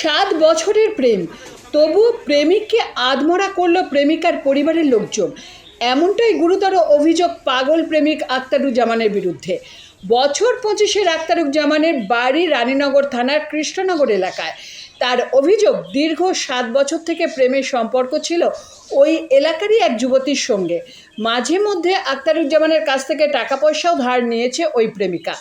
সাত বছরের প্রেম। তবু প্রেমিককে আধমরা করল প্রেমিকার পরিবারের লোকজন। এমনটাই গুরুতর অভিযোগ পাগল প্রেমিক আক্তারুজ্জামানের বিরুদ্ধে। বছর পঁচিশের আক্তারুজ্জামানের বাড়ি রানীনগর থানার কৃষ্ণনগর এলাকায়। তার অভিযোগ, দীর্ঘ সাত বছর থেকে প্রেমের সম্পর্ক ছিল ওই এলাকারই এক যুবতীর সঙ্গে। মাঝে মধ্যে আক্তারুজ্জামানের কাছ থেকে টাকা পয়সাও ধার নিয়েছে ওই প্রেমিকা।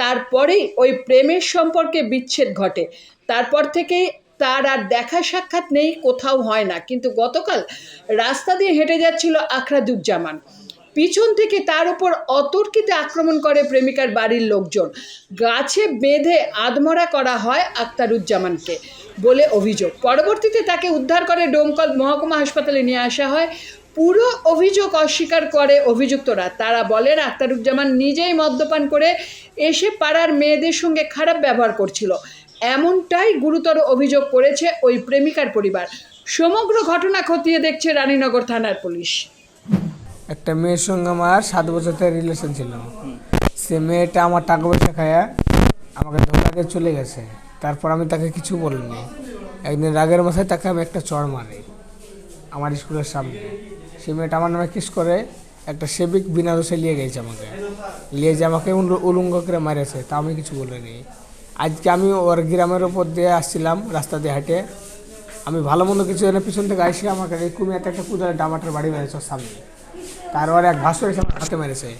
তারপরেই ওই প্রেমের সম্পর্কে বিচ্ছেদ ঘটে। তারপর থেকেই তার আর দেখা সাক্ষাৎ নেই, কোথাও হয় না। কিন্তু গতকাল রাস্তা দিয়ে হেঁটে যাচ্ছিল আখরাদুজ্জামান। পিছন থেকে তার উপর অতর্কিতে আক্রমণ করে প্রেমিকার বাড়ির লোকজন। গাছে বেঁধে আধমরা করা হয় আক্তারুজ্জামানকে বলে অভিযোগ। পরবর্তীতে তাকে উদ্ধার করে ডোমকল মহকুমা হাসপাতালে নিয়ে আসা হয়। পুরো অভিযোগ অস্বীকার করে অভিযুক্তরা। তারা বলেন আক্তারুজ্জামান নিজেই মদ্যপান করে এসে পাড়ার মেয়েদের সঙ্গে খারাপ ব্যবহার করছিল। এমনটাই গুরুতর অভিযোগ করেছে ওই প্রেমিকার পরিবার। সমগ্র ঘটনা খতিয়ে দেখছে রানীনগর থানার পুলিশ। একটা মেয়ের সঙ্গে আমার সাত বছর থেকে রিলেশন ছিল। সে মেয়েটা আমার টাকা পয়সা খায়া আমাকে ধোকা চলে গেছে। তারপর আমি তাকে কিছু বলিনি। একদিন রাগের মাথায় তাকে আমি একটা চড় মারি। আমার স্কুলের সামনে। সে মেয়েটা আমার নামে কিস করে একটা সেবিক বিনা দোষে নিয়ে গেছে আমাকে। নিয়ে যে আমাকে উল- উলঙ্গ করে মারেছে, তা আমি কিছু বলিনি। আজকে আমি ওর গ্রামের ওপর দিয়ে আসছিলাম, রাস্তা দিয়ে হাঁটে। আমি ভালো মন্দ কিছু এনে পিছন থেকে আইসে আমাকে এই কুমিয়াতে একটা কুদারে ডামাটার বাড়ি মেরেছে ওর সামনে। তারপর এক ভাসু এসে হাতে মেরেছে।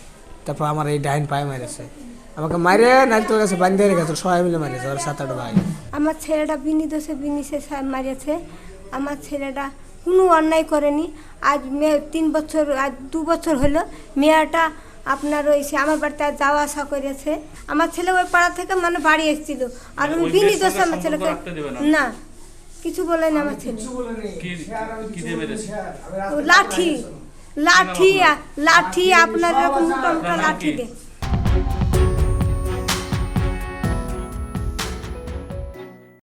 তারপর আমার এই ডাইন পায়ে মেরেছে। আমাকে মারে নারকেল গাছে বান্ধে রেখেছে সবাই মিলে মেরেছে ওর সাত আট ভাই। আমার ছেলেটা বিনি দোষে বিনিসে মারিয়েছে। আমার ছেলেটা কোনো অন্যায় করেনি। আজ মেয়ে তিন বছর আজ দু বছর হলো। মেয়েটা আপনার ওই সে আমার বাড়িতে যাওয়া আসা করেছে। আমার ছেলে ওই পাড়া থেকে মানে বাড়ি এসেছিল। আর আমি বিনি দোষে আমার ছেলেকে না। কিছু বলেন আমার ছেলে। দিয়ে লাঠি লাঠি লাঠি আপনার এরকম মোটা মোটা লাঠি দে